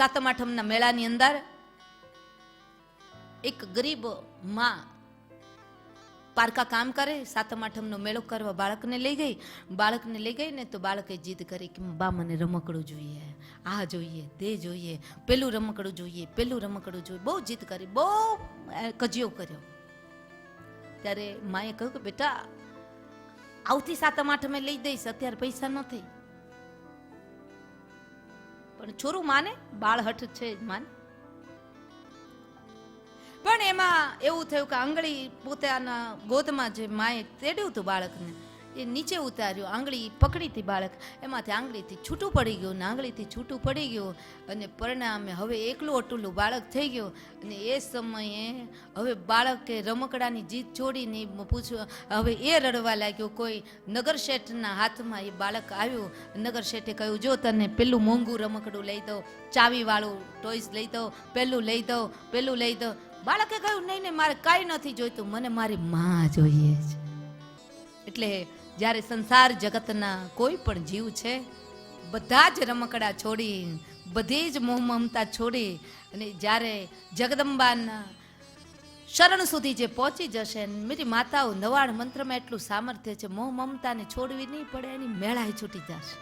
સાતમ આઠમના મેળાની અંદર એક ગરીબમાં પારકા કામ કરે સાતમ આઠમનો મેળો કરવા બાળકને લઈ ગઈ. બાળકને લઈ ગઈ ને તો બાળકે જીદ કરી કે બા, મને રમકડું જોઈએ. આ જોઈએ, તે જોઈએ. પેલું રમકડું જોઈએ, પેલું રમકડું જોઈએ. બહુ જીદ કરી, બહુ કજિયો કર્યો. ત્યારે માએ કહ્યું કે, બેટા, આવતી સાતમ આઠમે લઈ દઈશ અત્યારે પૈસા નથી પણ છોરું માને, બાળહઠ છે જ માને. પણ એમાં એવું થયું કે આંગળી પોતાના ગોદમાં જે માએ તેડ્યું હતું બાળકને એ નીચે ઉતાર્યું, આંગળી પકડી હતી બાળક, એમાંથી આંગળીથી છૂટું પડી ગયું ને આંગળીથી છૂટું પડી ગયું અને પરિણામે હવે એકલું અટુલું બાળક થઈ ગયું અને એ સમયે હવે બાળકે રમકડાની જીત છોડીને પૂછ્યું, હવે એ રડવા લાગ્યો, કોઈ નગર શેઠના હાથમાં એ બાળક આવ્યું? નગર શેઠે કહ્યું, જો તને પેલું મોંઘું રમકડું લઈ દઉં, ચાવીવાળું ટોયસ લઈ દઉં, પેલું લઈ દઉં, પેલું લઈ દઉં. બાળકે કહ્યું, નહીં નહીં, મારે કાંઈ નથી જોઈતું, મને મારી માં જોઈએ છે. એટલે જ્યારે સંસાર જગતના કોઈ પણ જીવ છે, બધા જ રમકડા છોડી, બધી જ મોહ મમતા છોડી અને જ્યારે જગદંબાના શરણ સુધી જે પહોંચી જશે મેરી માતાઓ નવાણ મંત્રમાં એટલું સામર્થ્ય છે, મોહ મમતાને છોડવી નહીં પડે, એની મેળાએ છૂટી જશે.